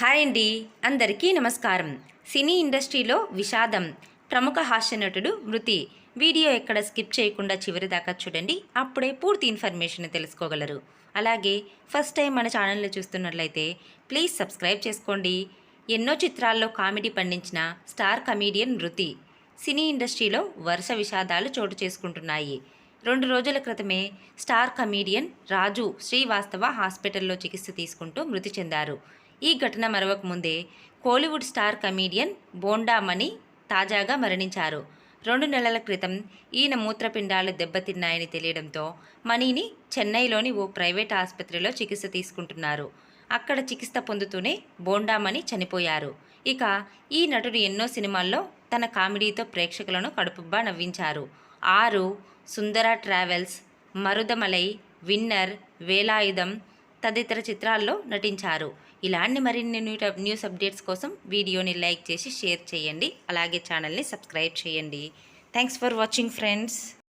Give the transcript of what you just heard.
Hi అండి. అందరికీ నమస్కారం. సినీ ఇండస్ట్రీలో విషాదం ప్రముఖ హాస్య నటుడు మృతి. వీడియో ఎక్కడ స్కిప్ చేయకుండా చివరి దాకా చూడండి. అప్పుడే పూర్తి ఇన్ఫర్మేషన్ తెలుసుకోగలరు. అలాగే ఫస్ట్ టైం మన ఛానల్ని చూస్తున్నట్లయితే ప్లీజ్ సబ్స్క్రైబ్ చేసుకోండి. ఎన్నో చిత్రాల్లో కామెడీ పండించిన స్టార్ కమీడియన్ మృతి. సినీ ఇండస్ట్రీలో వరుస విషాదాలు చోటు చేసుకుంటున్నాయి. రెండు రోజుల క్రితమే స్టార్ కమీడియన్ రాజు శ్రీవాస్తవ హాస్పిటల్లో చికిత్స తీసుకుంటూ మృతి చెందారు. ఈ ఘటన మరవక ముందే Kollywood star comedian Bonda Mani తాజాగా మరణించారు. రెండు నెలల క్రితం ఈయన మూత్రపిండాలు దెబ్బతిన్నాయని తెలియడంతో మణిని చెన్నైలోని ఓ ప్రైవేట్ ఆసుపత్రిలో చికిత్స తీసుకుంటున్నారు. అక్కడ చికిత్స పొందుతూనే బోండామణి చనిపోయారు. ఇక ఈ నటుడు ఎన్నో సినిమాల్లో తన కామెడీతో ప్రేక్షకులను కడుపుబ్బా నవ్వించారు. ఆరు సుందర ట్రావెల్స్ మరుదమలై విన్నర్ వేలాయుధం తదితర చిత్రాల్లో నటించారు. ఇలాంటి మరిన్ని న్యూ న్యూస్ అప్డేట్స్ కోసం వీడియోని లైక్ చేసి షేర్ చేయండి. అలాగే ఛానల్ని సబ్స్క్రైబ్ చేయండి. Thanks for watching friends.